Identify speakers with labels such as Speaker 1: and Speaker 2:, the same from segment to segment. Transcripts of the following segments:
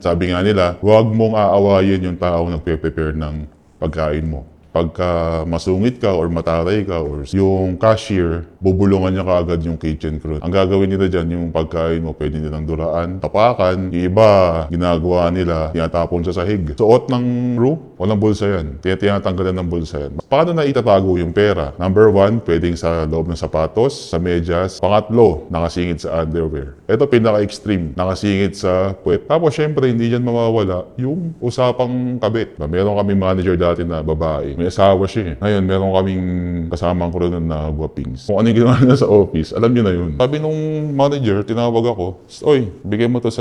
Speaker 1: Sabi nga nila, huwag mong aawayin yung taong nagpe-prepare ng pagkain mo. Pagka masungit ka or mataray ka or yung cashier, bubulungan niya kaagad yung kitchen crew. Ang gagawin nila dyan, yung pagkain mo, pwede nilang duraan, tapakan. Yung iba, ginagawa nila, tinatapon sa sahig. Suot ng crew, walang bulsa yan. Tinatanggalan ng bulsa yan. Paano na itatago yung pera? Number one, pwedeng sa loob ng sapatos, sa medyas. Pangatlo, nakasingit sa underwear. Ito pinaka-extreme, nakasingit sa puwet. Tapos syempre, hindi dyan mawawala yung usapang kabit. Meron kami manager dati na babae. May asawa siya eh. Ngayon, meron kaming kasamang crew na guwapings. Kung ano yung ginawa niya sa office, alam niyo na yun. Sabi nung manager, tinawag ako, Oy, bigay mo to sa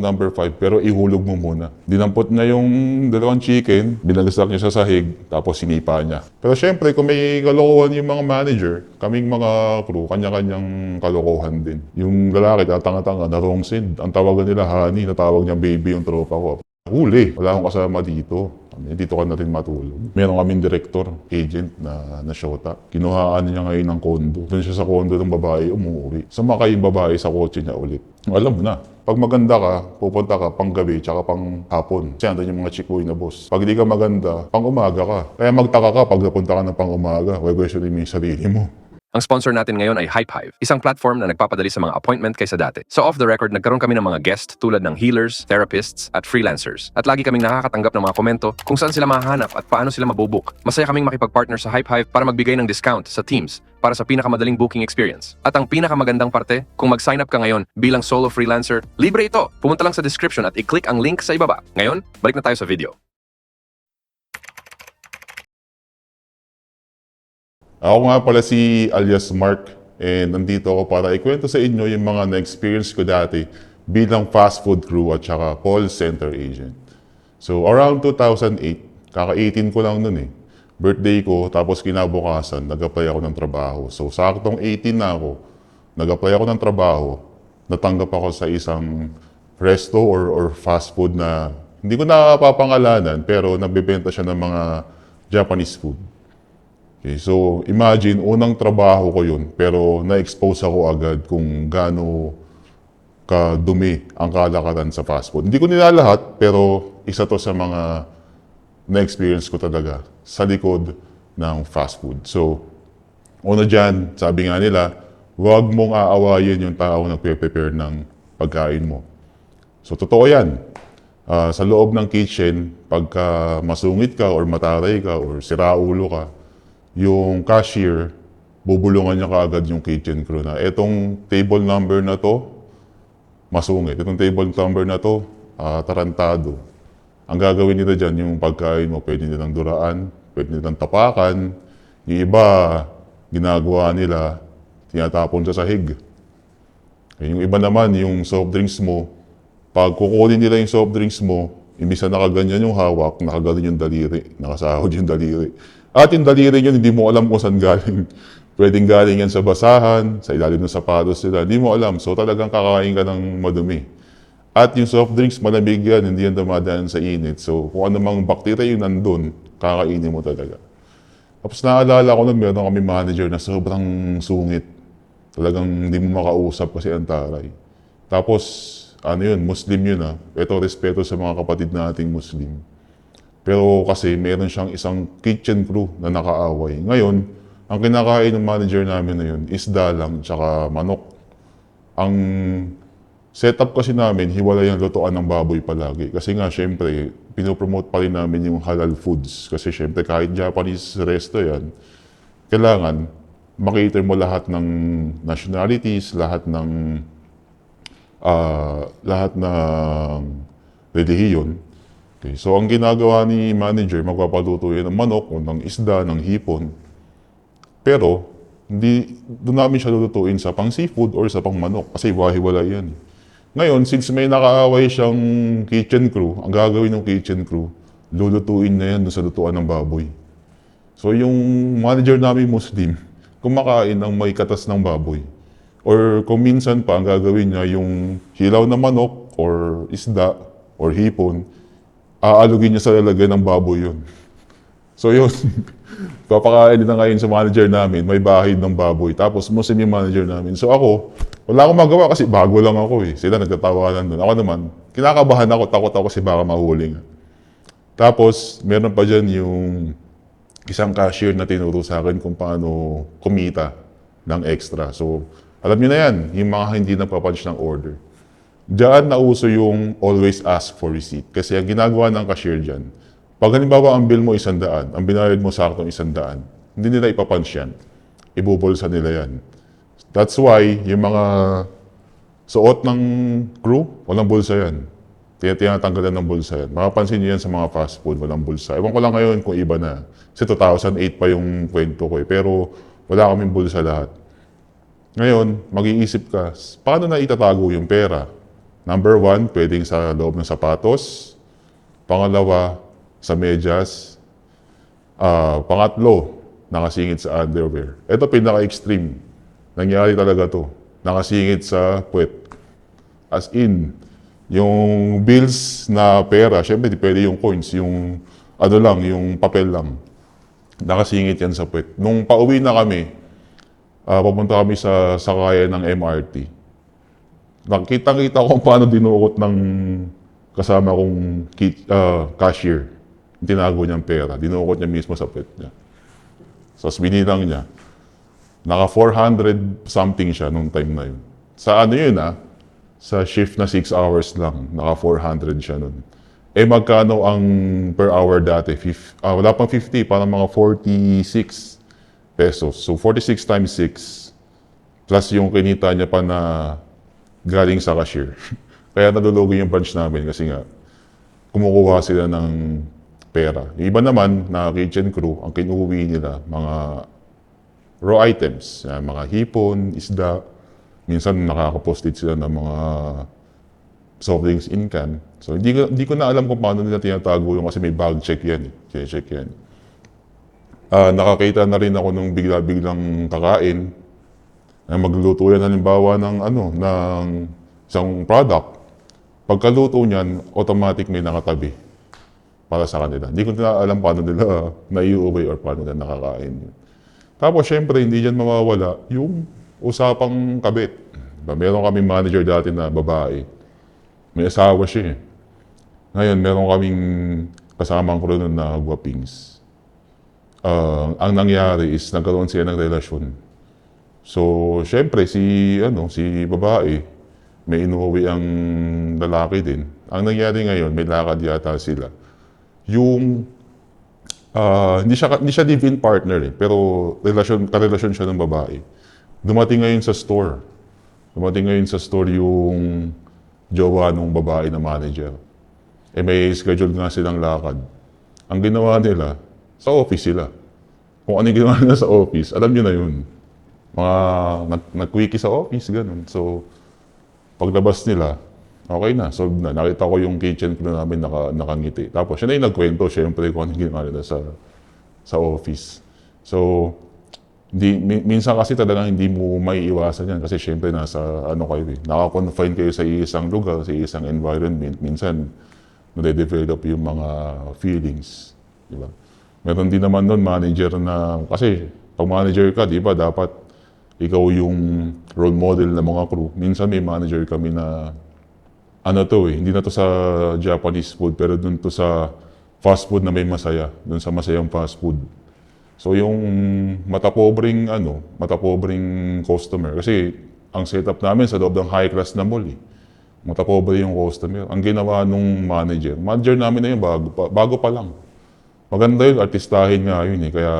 Speaker 1: number 5, pero ihulog mo muna. Dinampot niya yung dalawang chicken, binagsak niya sa sahig, tapos sinipa niya. Pero syempre, kung may kalokohan yung mga manager, kaming mga crew, kanya-kanyang kalokohan din. Yung lalaki, tatanga-tanga, na wrong side. Ang tawagan nila, honey, natawag niya baby yung tropa ko. Huli, wala akong kasama dito. Kami, Dito ka na rin matulog. Meron kaming director, agent na, na shota. Kinuhaan niya ngayon ng kondo. Doon siya sa kondo ng babae, umuwi. Sumakay yung babae sa kotse niya ulit. Alam mo na, pag maganda ka, pupunta ka pang gabi, tsaka pang hapon. Kasi andun yung mga chikoy na boss. Pag di ka maganda, pang umaga ka. Kaya magtaka ka pag napunta ka ng pang umaga. Huwag questionin mo yung sarili mo.
Speaker 2: Ang sponsor natin ngayon ay HypeHive, isang platform na nagpapadali sa mga appointment kaysa dati. So off the record, nagkaroon kami ng mga guest tulad ng healers, therapists, at freelancers. At lagi kaming nakakatanggap ng mga komento kung saan sila mahahanap at paano sila mabubook. Masaya kaming makipag-partner sa HypeHive para magbigay ng discount sa teams para sa pinakamadaling booking experience. At ang pinakamagandang parte, kung mag-sign up ka ngayon bilang solo freelancer, libre ito. Pumunta lang sa description at i-click ang link sa ibaba. Ngayon, balik na tayo sa video.
Speaker 1: Ako nga pala si alias Mark and nandito ako para ikwento sa inyo yung mga na-experience ko dati bilang fast food crew at saka call center agent. So around 2008, kaka-18 ko lang nun eh. Birthday ko, tapos kinabukasan, nag-apply ako ng trabaho. So saktong 18 na ako, nag-apply ako ng trabaho, natanggap ako sa isang resto or, or fast food na hindi ko napapangalanan pero nagbebenta siya ng mga Japanese food. Okay, so imagine, unang trabaho ko yun, pero na-expose ako agad kung gaano kadumi ang kalakaran sa fast food. Hindi ko nilalahat, pero isa to sa mga na-experience ko talaga sa likod ng fast food. So, una dyan, sabi nga nila, huwag mong aawayin yung tao nagpe-prepare ng pagkain mo. So, totoo yan. Ah, sa loob ng kitchen, pagka masungit ka or mataray ka or siraulo ka, yung cashier, bubulungan niya kaagad yung kitchen crew na etong table number na to, masungit. Itong table number na to, ah, tarantado. Ang gagawin nila dyan, yung pagkain mo, pwede nilang duraan, pwede nilang tapakan. Yung iba, ginagawa nila, tinatapon sa sahig. Eh, Yung iba naman, yung soft drinks mo, pag kukunin nila yung soft drinks mo, imbis na nakaganyan yung hawak, nakagaling yung daliri, nakasahod yung daliri. At yung daliri yun, hindi mo alam kung saan galing. Pwedeng galing yan sa basahan, sa ilalim ng sapatos nila, hindi mo alam. So talagang kakain ka ng madumi. At yung soft drinks, malamig yan, hindi yan dumadaan sa init. So kung ano mang bakterya yung nandun, kakainin mo talaga. Tapos naalala ko nun, meron kami manager na sobrang sungit. Talagang hindi mo makausap kasi ang taray. Tapos, ano yun, Muslim yun ah. Ito, respeto sa mga kapatid nating Muslim. Pero kasi meron siyang isang kitchen crew na nakaaway. Ngayon, ang kinakain ng manager namin na yun, isda lang, tsaka manok. Ang setup kasi namin, hiwalay ang lutuan ng baboy palagi. Kasi nga, syempre, pinopromote pa rin namin yung halal foods. Kasi syempre, kahit Japanese resto yan, kailangan makita mo lahat ng nationalities, lahat ng ah, lahat ng relihiyon. Okay, so ang ginagawa ni manager, magpapaluto yan ng manok o ng isda, ng hipon. Pero, hindi, doon namin siya lulutuin sa pang seafood or sa pang manok kasi hiwa-hiwala yan. Ngayon, since may nakaaway siyang kitchen crew, ang gagawin ng kitchen crew, lulutuin na yan doon sa lutuan ng baboy. So yung manager namin Muslim, kumakain ng may katas ng baboy. Or kung minsan pa, ang gagawin niya yung hilaw na manok or isda or hipon, aalugin niya sa lalagyan ng baboy yun. So yun, Papakain na ngayon sa manager namin, may bahid ng baboy. Tapos Muslim yung manager namin. So ako, wala akong magawa kasi bago lang ako eh. Sila nagtatawanan doon. Ako naman, kinakabahan ako, takot ako kasi baka mahuling. Tapos, meron pa dyan yung isang cashier na tinuro sa akin kung paano kumita ng extra. So, alam niyo na yan, yung mga hindi nagpapunch ng order. Diyan nauso yung always ask for receipt. Kasi ang ginagawa ng cashier dyan, pag halimbawa ang bill mo isang daan, ang binayad mo sa akin isang daan, hindi nila ipapunch yan. Ibubulsa nila yan. That's why yung mga suot ng crew, walang bulsa yan. Tinatanggalan ng bulsa yan. Makapansin niyo yan sa mga fast food, walang bulsa. Ewan ko lang ngayon kung iba na. Kasi 2008 pa yung kwento ko eh. Pero wala kaming bulsa lahat. Ngayon, mag-iisip ka, paano na itatago yung pera? Number one, pwedeng sa loob ng sapatos. Pangalawa, sa medyas. Ah, pangatlo, nakasingit sa underwear. Ito pinaka-extreme. Nangyari talaga to. Nakasingit sa puwet. As in, yung bills na pera, syempre di pwede yung coins, yung ano lang, yung papel lang. Nakasingit yan sa puwet. Nung pauwi na kami, ah, papunta kami sa sakayan ng MRT. Nakita-kita ko kung paano dinukot ng kasama kong ah, cashier. Tinago niyang pera. Dinukot niya mismo sa puwet niya. So, binilang niya. Naka 400 something siya nung time na yun. Sa ano yun ah, sa shift na 6 hours lang, naka 400 siya nun. Eh magkano ang per hour dati? Fif, ah, wala pang 50, parang mga 46 pesos. So 46 times 6 plus yung kinita niya pa na galing sa cashier. Kaya nadulugi yung branch namin kasi nga kumukuha sila ng pera. Yung iba naman na kitchen crew, ang kinuwi nila, mga raw items, mga hipon, isda. Minsan nakaka-postage sila ng mga soft drinks in can. So hindi ko, hindi ko na alam kung paano nila tinatago yung kasi may bag check yan. Eh. Check yan. Ah, nakakita na rin ako nung bigla-biglang kakain na magluluto yan halimbawa ng ano, ng isang product. Pagkaluto niyan, automatic may nakatabi para sa kanila. Hindi ko na alam paano nila naiuwi or paano nila nakakain. Tapos syempre, hindi dyan mawawala yung usapang kabit. Diba? Meron kami manager dati na babae. May asawa siya eh. Ngayon, meron kaming kasamang crew na guwapings. Ah, ang nangyari is nagkaroon sila ng relasyon. So, syempre, si, ano, si babae, may inuwi ang lalaki din. Ang nangyari ngayon, may lakad yata sila. Yung, ah, hindi siya, hindi siya live-in partner eh, pero relasyon, karelasyon siya ng babae. Dumating ngayon sa store. Dumating ngayon sa store yung jowa nung babae na manager. Eh may schedule nga silang lakad. Ang ginawa nila, sa office sila. Kung ano yung ginawa nila sa office, alam niyo na yun. Mga nag, nag-quickie sa office, ganun. So, paglabas nila, okay na, solved na. Nakita ko yung kitchen crew namin naka, nakangiti. Tapos, siya na yung nagkwento, syempre, kung ano yung ginawa nila sa, sa office. So, hindi, mi- minsan kasi talagang hindi mo may iwasan yan kasi syempre nasa ano kayo eh, nakakonfine kayo sa isang lugar, sa isang environment. Minsan, nade-develop yung mga feelings. Di ba? Meron din naman nun manager na, kasi pag manager ka, di ba, dapat ikaw yung role model ng mga crew. Minsan may manager kami na, ano to eh, hindi na to sa Japanese food, pero dun to sa fast food na may masaya, dun sa masayang fast food. So yung matapobreng ano, matapobreng customer kasi ang setup namin sa loob ng high class na mall eh. Matapobre yung customer. Ang ginawa nung manager, manager namin na yun bago bago pa lang. Maganda yun, artistahin nga yun eh. Kaya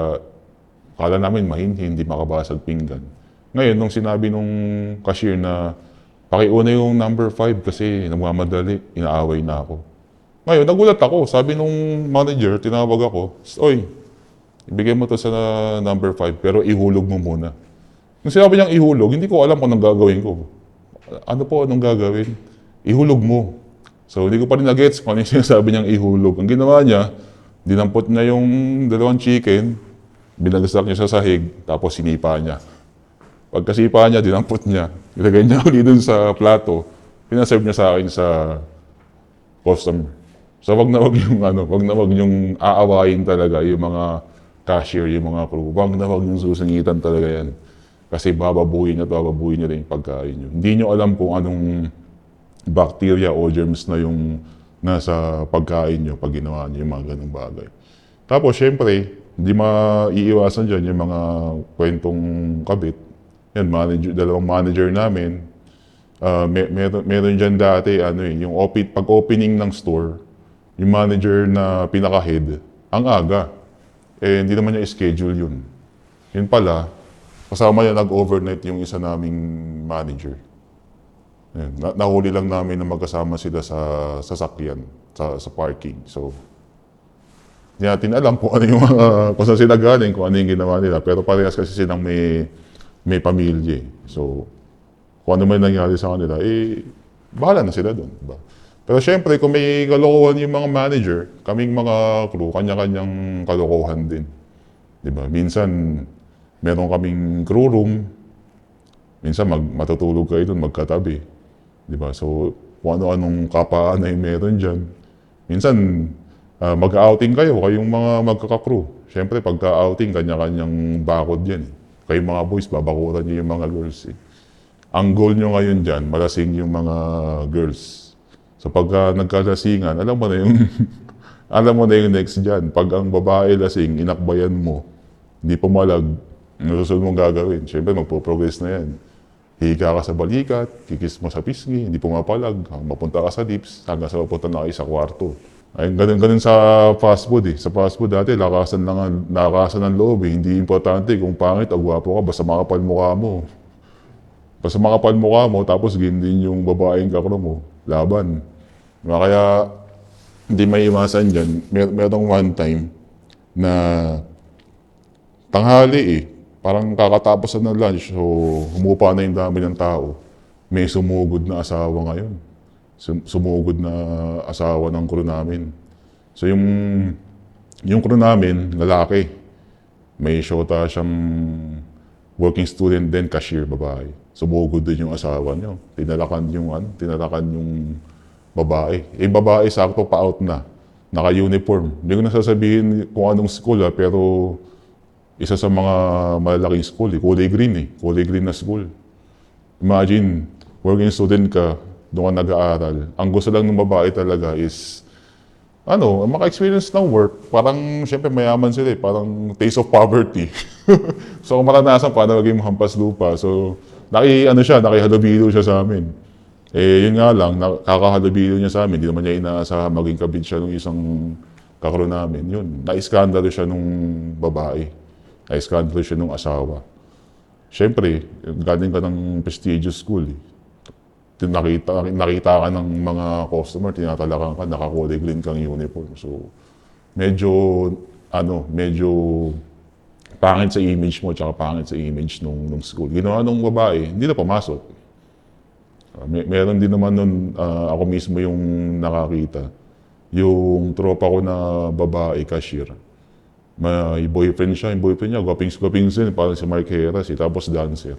Speaker 1: kala namin mahinhin, hindi makabasag pinggan. Ngayon, nung sinabi nung cashier na pakiuna yung number 5 kasi nagmamadali, inaaway na ako. Ngayon, nagulat ako. Sabi nung manager, tinawag ako, Oy, ibigay mo to sa number 5 pero ihulog mo muna. Nung sinabi niyang ihulog, hindi ko alam kung anong gagawin ko. Ano po anong gagawin? Ihulog mo. So hindi ko pa rin na-gets kung ano yung sinasabi niyang ihulog. Ang ginawa niya, dinampot niya yung dalawang chicken, binagsak niya sa sahig, tapos sinipa niya. Pagkasipa niya, dinampot niya. Ilagay niya ulit dun sa plato. Pinaserve niya sa akin sa customer. So wag na wag yung ano, wag na wag yung aawayin talaga yung mga cashier, yung mga crew, wag na wag yung susungitan talaga yan. Kasi bababuhin at bababuhin nila yung pagkain nyo. Hindi nyo alam kung anong bacteria o germs na yung nasa pagkain nyo pag ginawa nyo yung mga ganong bagay. Tapos, syempre, hindi maiiwasan dyan yung mga kwentong kabit. Yan, manager, dalawang manager namin. Ah, may, meron, meron dyan dati, ano eh, yung opi- pag-opening ng store, yung manager na pinaka-head, ang aga. Eh, hindi naman niya schedule yun. Yun pala, kasama niya nag-overnight yung isa naming manager. Ayun, na, nahuli lang namin na magkasama sila sa sasakyan, sa, sa parking. So, hindi natin alam kung ano yung mga, kung saan sila galing, kung ano yung ginawa nila. Pero parehas kasi silang may, may pamilya. eh. So, kung ano man nangyari sa kanila, eh, bahala na sila doon. Diba? Pero syempre, kung may kalokohan yung mga manager, kaming mga crew, kanya-kanyang kalokohan din. Diba? Minsan, meron kaming crew room, minsan mag, matutulog kayo doon magkatabi. Di ba? So, kung ano-anong kapaan na meron dyan. Minsan, ah, mag-outing kayo, kayong mga magkakakrew. Siyempre, pagka-outing, kanya-kanyang bakod yan. Eh. Kayong mga boys, babakuran nyo yung mga girls. Eh. Ang goal nyo ngayon dyan, malasing yung mga girls. So, pagka nagkalasingan, alam mo na yung, alam mo na yung next dyan. Pag ang babae lasing, inakbayan mo, hindi pumalag, ang susunod mong gagawin. Siyempre, magpo-progress na yan. Higa ka sa balikat, kikis mo sa pisngi, hindi pumapalag, mapunta ka sa lips, hanggang sa mapunta na kayo sa kwarto. Ay, ganun, ganun sa fast food eh. Sa fast food dati, lakasan lang ang, lakasan ng loob eh. Hindi importante kung pangit o gwapo ka, basta makapal mukha mo. Basta makapal mukha mo, tapos ganyan din yung babaeng kakro mo. Laban. Diba? Kaya, hindi may iwasan dyan. Mer merong one time na tanghali eh. Parang kakatapos na ng lunch, so humupa na yung dami ng tao. May sumugod na asawa ngayon. Sum- sumugod na asawa ng crew namin. So yung, yung crew namin, lalaki. May shota siyang working student din, cashier, babae. Sumugod din yung asawa niyo. Tinalakan yung, ano, tinalakan yung babae. Eh, babae, sakto pa-out na. Naka-uniform. Hindi ko na sasabihin kung anong school, ha, pero isa sa mga malalaking school, eh. kulay green eh. Kulay green na school. Imagine, working student ka, doon ka nag-aaral. Ang gusto lang ng babae talaga is, ano, maka-experience ng work. Parang, syempre, mayaman sila eh. Parang taste of poverty. so, kung maranasan, paano maging hampas lupa. So, naki, ano siya, nakihalubilo siya sa amin. Eh, yun nga lang, nakakahalubilo niya sa amin. Hindi naman niya inaasahan maging kabit siya ng isang kakro namin. Yun, naiskandalo siya nung babae. Naiskandalo siya nung asawa. Siyempre, galing ka ng prestigious school. Eh. Tin- Nakita, ka ng mga customer, tinatalakan ka, nakakulay green kang uniform. So, medyo, ano, medyo pangit sa image mo, tsaka pangit sa image nung, nung school. Ginawa nung babae, hindi na pumasok. Uh, may, meron din naman nun, ah, ako mismo yung nakakita. Yung tropa ko na babae, cashier. May boyfriend siya, yung boyfriend niya, gwaping-gwaping din, parang si Mark Heras, eh, tapos dancer.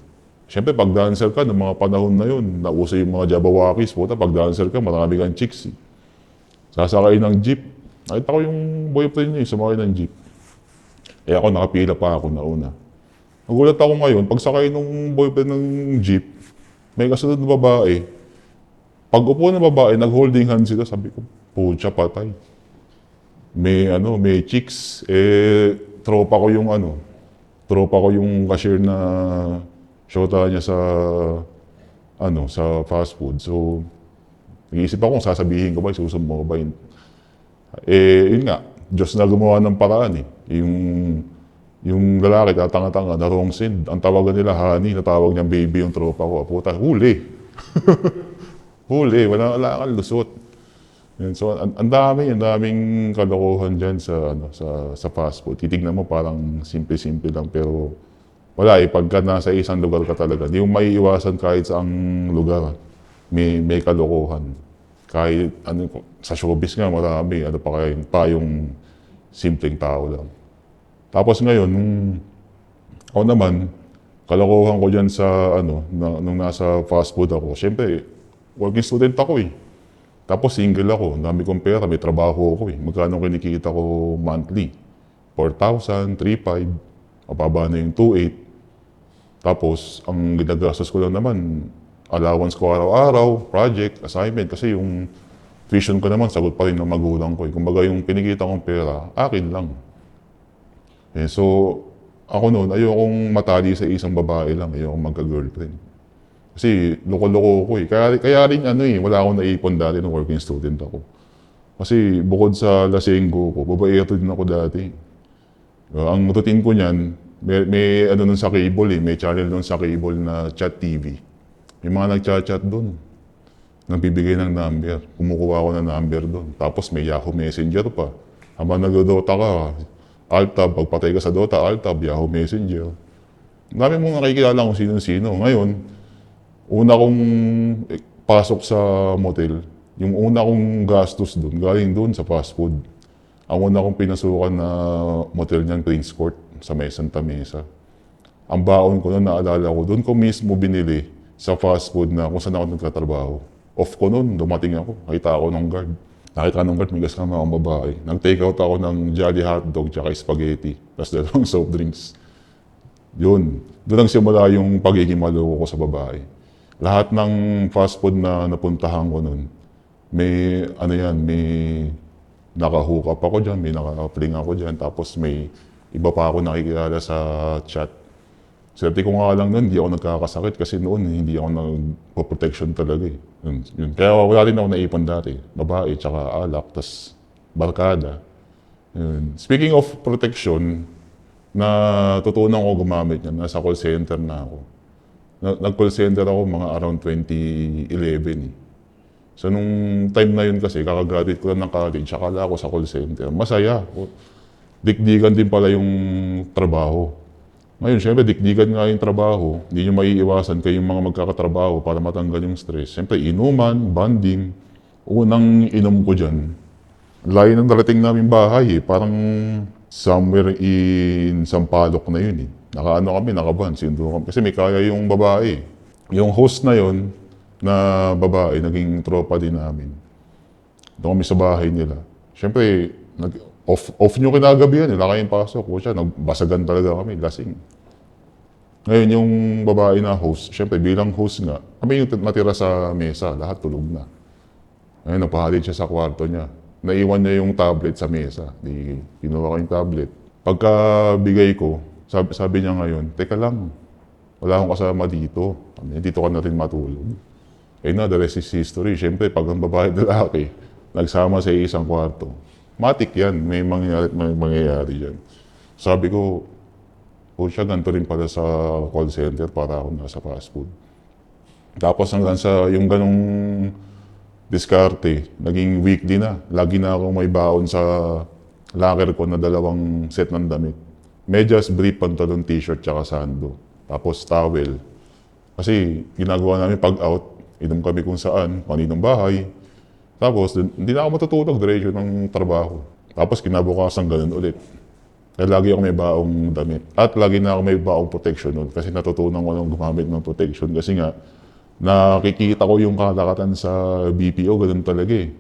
Speaker 1: Siyempre, pag dancer ka, ng mga panahon na yun, nauso yung mga jabawakis, puta, pag dancer ka, marami kang chicks. Eh. Sasakay ng jeep. Nakita ko yung boyfriend niya, eh, sumakay ng jeep. Eh ako, nakapila pa ako na una. Nagulat ako ngayon, pag sakay nung boyfriend ng jeep, may kasunod na babae. Pag upo ng babae, nag-holding hand sila, sabi ko, pucha patay. May ano, may chicks, eh, tropa ko yung ano, tropa ko yung cashier na shota niya sa ano, sa fast food. So, nag-iisip ako kung sasabihin ko ba, susumo ko ba yun. Eh, yun nga, Diyos na gumawa ng paraan eh. Yung, yung lalaki, tatanga-tanga, na wrong send. Ang tawagan nila, honey, natawag niyang baby yung tropa ko. Puta, huli. huli, wala, wala kang lusot. Yun, so, ang, ang dami, ang daming kalokohan dyan sa, ano, sa, sa fast food. Titignan mo parang simple-simple lang, pero wala eh, pagka nasa isang lugar ka talaga, di mo maiiwasan kahit sa ang lugar. May, may kalokohan. Kahit ano, sa showbiz nga marami, ano pa kaya, pa yung simpleng tao lang. Tapos ngayon, nung ako naman, kalokohan ko dyan sa, ano, na, nung nasa fast food ako, syempre, working student ako eh. Tapos single ako, dami kong pera, may trabaho ako eh. Magkano kinikita ko monthly? 4,000, 3,500, mababa na yung 2,800. Tapos, ang ginagastos ko lang naman, allowance ko araw-araw, project, assignment, kasi yung tuition ko naman, sagot pa rin ng magulang ko. eh. Kumbaga yung kinikita kong pera, akin lang. Eh, so, ako noon, ayokong matali sa isang babae lang, ayokong magka-girlfriend. Kasi loko-loko ko eh. Kaya, kaya rin ano eh, wala akong naipon dati nung working student ako. Kasi bukod sa lasenggo ko, babaero din ako dati. Uh, ang routine ko niyan, may, may ano nun sa cable eh, may channel nun sa cable na chat TV. May mga nagchat-chat doon. Nagbibigay ng number. Kumukuha ako ng number doon. Tapos may Yahoo Messenger pa. Habang nagdodota ka, Altab, pagpatay ka sa Dota, Altab, Yahoo Messenger. Dami mong nakikilala kung sino-sino. Ngayon, una kong eh, pasok sa motel, yung una kong gastos doon, galing doon sa fast food. Ang una kong pinasukan na motel niyan, Prince Court, sa May Santa Mesa. Ang baon ko noon, naalala ko, doon ko mismo binili sa fast food na kung saan ako nagtatrabaho. Off ko noon, dumating ako, nakita ako ng guard. Nakita ng guard, may kasama akong babae. Nag-take out ako ng Jolly Hotdog tsaka spaghetti, tapos dalawang soft drinks. Yun. Doon ang simula yung pagiging maloko ko sa babae. Lahat ng fast food na napuntahan ko noon, may ano yan, may nakahook up ako dyan, may naka-fling ako dyan, tapos may iba pa ako nakikilala sa chat. Swerte ko nga lang noon, hindi ako nagkakasakit kasi noon hindi ako nag-protection talaga eh. Yun, yun. Kaya wala rin ako naipon dati. Babae, tsaka alak, tas barkada. Yun. Speaking of protection, na tutunan ko gumamit yan. Nasa call center na ako. Na- Nag-call center ako mga around 2011 eh. So nung time na yun kasi, kakagraduate ko lang ng college, akala ako sa call center. Masaya. O, Dikdigan din pala yung trabaho. Ngayon, syempre, dikdigan nga yung trabaho. Hindi nyo maiiwasan kayong mga magkakatrabaho para matanggal yung stress. Syempre, inuman, banding. Unang inom ko dyan, layo ng darating namin bahay eh. Parang somewhere in Sampaloc na yun eh. Nakaano kami, nakaban, sindo kami. Kasi may kaya yung babae. Yung host na yon na babae, naging tropa din namin. Doon kami sa bahay nila. Siyempre, nag, off, off nyo kinagabihan, wala kayong pasok. O siya, nagbasagan talaga kami, lasing. Ngayon, yung babae na host, siyempre bilang host nga, kami yung natira sa mesa, lahat tulog na. Ngayon, napahalid siya sa kwarto niya. Naiwan niya yung tablet sa mesa. Di, kinuha ko yung tablet. Pagka bigay ko, sabi, sabi niya ngayon, Teka lang, wala akong kasama dito. Niya, Dito ka na rin matulog. Eh na, the rest is history. Siyempre, pag ang babae at lalaki, nagsama sa isang kwarto, matik yan. May mangyayari, may mangyayari dyan. Sabi ko, o siya, ganito rin pala sa call center para ako nasa fast food. Tapos hanggang sa yung ganong diskarte, naging weekly na. Lagi na ako may baon sa locker ko na dalawang set ng damit. Medyas, brief, pantalon, t-shirt, tsaka sando. Tapos towel. Kasi ginagawa namin pag out, inom kami kung saan, kaninong bahay. Tapos, hindi na ako matutulog, diretso ng trabaho. Tapos kinabukasan ganun ulit. Kaya lagi ako may baong damit. At lagi na ako may baong protection nun. Kasi natutunan ko nung gumamit ng protection. Kasi nga, nakikita ko yung kalakatan sa BPO, ganun talaga eh.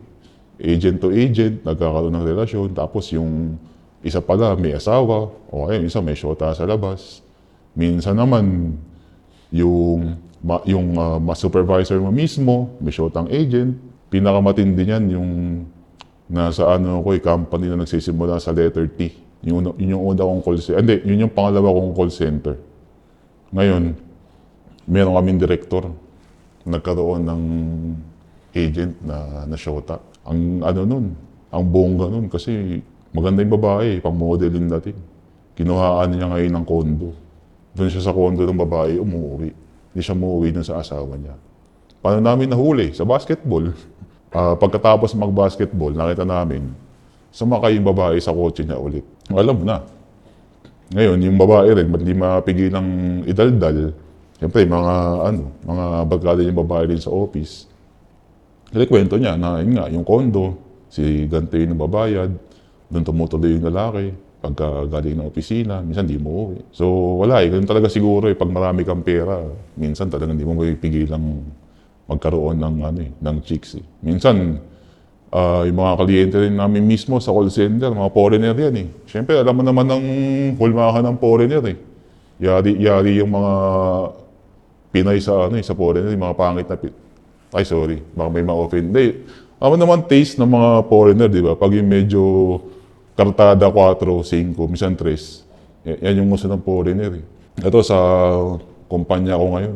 Speaker 1: Agent to agent, nagkakaroon ng relasyon. Tapos yung isa pala may asawa. O kaya isa may shota sa labas. Minsan naman, yung, yung ah, ma- supervisor mo mismo, may shotang agent. Pinakamatindi niyan yung nasa ano ko, eh, company na nagsisimula sa letter T. Yun, una- yun yung una kong call center. Hindi, yun yung pangalawa kong call center. Ngayon, meron kaming director. Nagkaroon ng agent na, na shota. Ang ano nun, ang bongga nun kasi maganda yung babae, pang modeling natin. Kinuhaan niya ngayon ng kondo. Doon siya sa kondo ng babae, umuwi. Hindi siya umuwi dun sa asawa niya. Paano namin nahuli? Sa basketball. Ah, pagkatapos mag-basketball, nakita namin, sumakay yung babae sa kotse niya ulit. Alam mo na. Ngayon, yung babae rin, ba't di mapigilang idaldal? Siyempre, mga, ano, mga bagkada yung babae rin sa office. Kasi kwento niya na, yun nga, yung kondo, si ganito yung nababayad, doon tumutuloy yung lalaki, pagka galing ng opisina, minsan di mo uwi. So, wala eh, ganun talaga siguro eh, pag marami kang pera, minsan talagang hindi mo mapipigilang magkaroon ng, ano eh, ng chicks eh. Minsan, Ah, yung mga kliyente rin namin mismo sa call center, mga foreigner yan eh. Siyempre, alam mo naman ang hulmahan ng foreigner eh. Yari, yari yung mga Pinay sa ano eh, sa foreigner, yung mga pangit na pi- Ay, sorry, baka may ma-offend. Hindi, ako naman taste ng mga foreigner, di ba? Pag yung medyo kartada 4, 5, minsan 3, y- yan yung gusto ng foreigner eh. Ito sa kumpanya ko ngayon,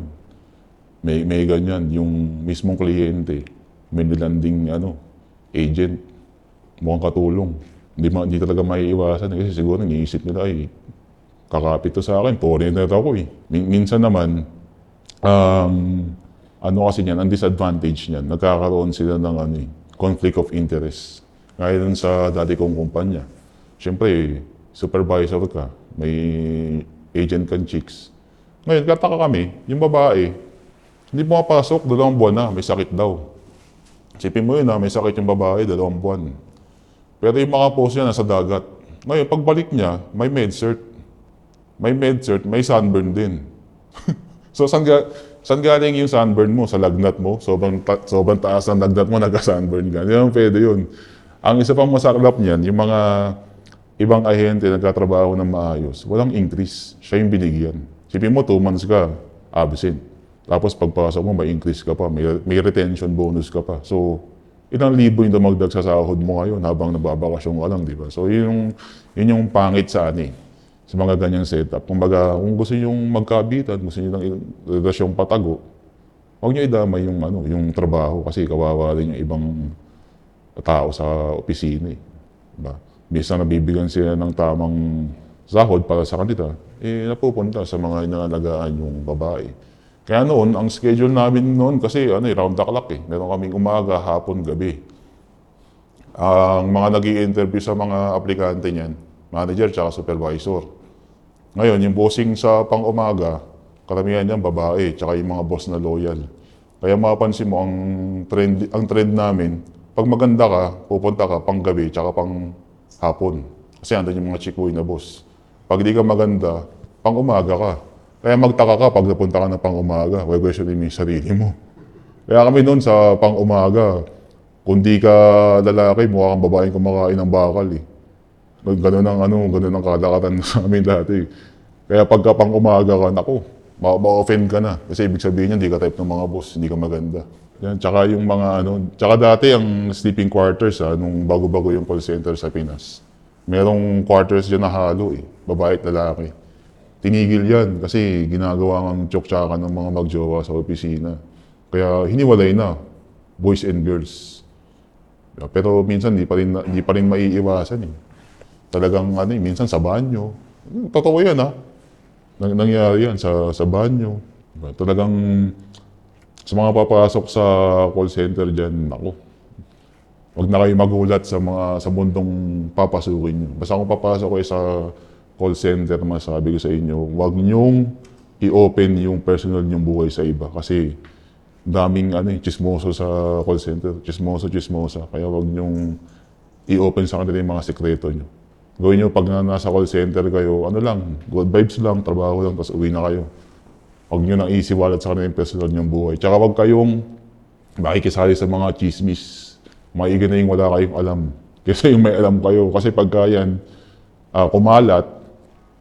Speaker 1: may, may ganyan, yung mismong kliyente, may nilanding ano, agent, mukhang katulong. Hindi, ma, hindi talaga maiiwasan eh, kasi siguro nag-iisip nila ay kakapit to sa akin, foreigner ako eh. Min- minsan naman, um, ano kasi niyan, ang disadvantage niyan, nagkakaroon sila ng ano, eh, conflict of interest. Dun sa dati kong kumpanya. Siyempre, supervisor ka, may agent kang chicks. Ngayon, kataka kami, yung babae, hindi pumapasok, dalawang buwan na, may sakit daw. Sipin mo yun na, may sakit yung babae, dalawang buwan. Pero yung mga post niya nasa dagat. Ngayon, pagbalik niya, may med cert. May med cert, may sunburn din. so, saan, ga, saan galing yung sunburn mo? Sa lagnat mo? Sobrang, ta- sobrang taas ng lagnat mo, nagka-sunburn ka. Hindi naman pwede yun. Ang isa pang masaklap niyan, yung mga ibang ahente nagkatrabaho ng maayos, walang increase. Siya yung binigyan. Sipin mo, two months ka, absent. Tapos pagpasok mo, may increase ka pa, may, may retention bonus ka pa. So, ilang libo yung dumagdag sa sahod mo ngayon habang nagbabakasyon ka lang, di ba? So, yun yung, yun yung pangit sa ani sa mga ganyang setup. Kumbaga, kung gusto nyo magkabitan, gusto nyo ng relasyong patago, huwag nyo idamay yung, ano, yung trabaho kasi kawawa rin yung ibang tao sa opisina. Eh. Diba? Bisa nabibigyan sila ng tamang sahod para sa kanila, eh napupunta sa mga inalagaan yung babae. Kaya noon, ang schedule namin noon kasi ano, eh, round the clock eh. Meron kaming umaga, hapon, gabi. Ang mga nag interview sa mga aplikante niyan, manager tsaka supervisor. Ngayon, yung bossing sa pang-umaga, karamihan niyan babae, tsaka yung mga boss na loyal. Kaya mapapansin mo, ang trend, ang trend namin, pag maganda ka, pupunta ka pang gabi, tsaka pang hapon. Kasi andun yung mga chikoy na boss. Pag di ka maganda, pang umaga ka. Kaya magtaka ka pag napunta ka na pang umaga, huwag questionin mo yung sarili mo. Kaya kami noon sa pang umaga, kung di ka lalaki, mukha kang babaeng kumakain ng bakal eh. Ganun ang ano, ganun ang kalakatan sa amin dati. Kaya pagka pang umaga ka, naku, ma- ma-offend ka na. Kasi ibig sabihin niya, hindi ka type ng mga boss, hindi ka maganda. Yan, tsaka yung mga ano, tsaka dati ang sleeping quarters ha, nung bago-bago yung call center sa Pinas. Merong quarters dyan na halo eh, babae at lalaki. Tinigil yan kasi ginagawa ng tsoktsakan ng mga magjowa sa opisina. Kaya hiniwalay na, boys and girls. Pero minsan di pa rin di pa rin maiiwasan eh. Talagang ano eh, minsan sa banyo. Totoo 'yan ha. Nang, nangyari yan sa sa banyo. Talagang sa mga papasok sa call center diyan, ako. Huwag na kayo magulat sa mga sa mundong papasukin niyo. Basta kung papasok kayo sa call center, masabi ko sa inyo, huwag niyong i-open yung personal niyong buhay sa iba kasi daming ano eh, chismoso sa call center. Chismoso, chismosa. Kaya wag niyong i-open sa kanila yung mga sekreto niyo. Gawin niyo pag na- nasa call center kayo, ano lang, good vibes lang, trabaho lang, tapos uwi na kayo. Huwag niyo nang isiwalat sa kanila yung personal niyong buhay. Tsaka wag kayong makikisali sa mga chismis. Maigi na yung wala kayong alam. Kasi yung may alam kayo. Kasi pagka yan, ah, kumalat,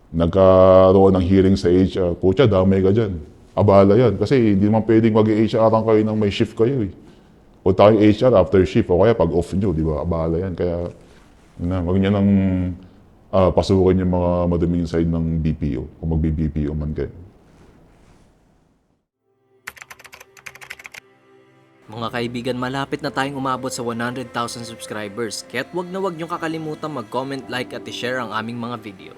Speaker 1: nagkaroon ng hearing sa HR, putya, damay ka dyan. Abala yan. Kasi hindi naman pwedeng mag-HR ang kayo ng may shift kayo eh. Punta kayo HR after shift o kaya pag off nyo, di ba? Abala yan. Kaya, na, wag nyo nang ah, pasukin yung mga maduming side ng BPO kung magbi-BPO man kayo.
Speaker 3: Mga kaibigan, malapit na tayong umabot sa 100,000 subscribers. Kaya't wag na wag niyong kakalimutan mag-comment, like at i-share ang aming mga video.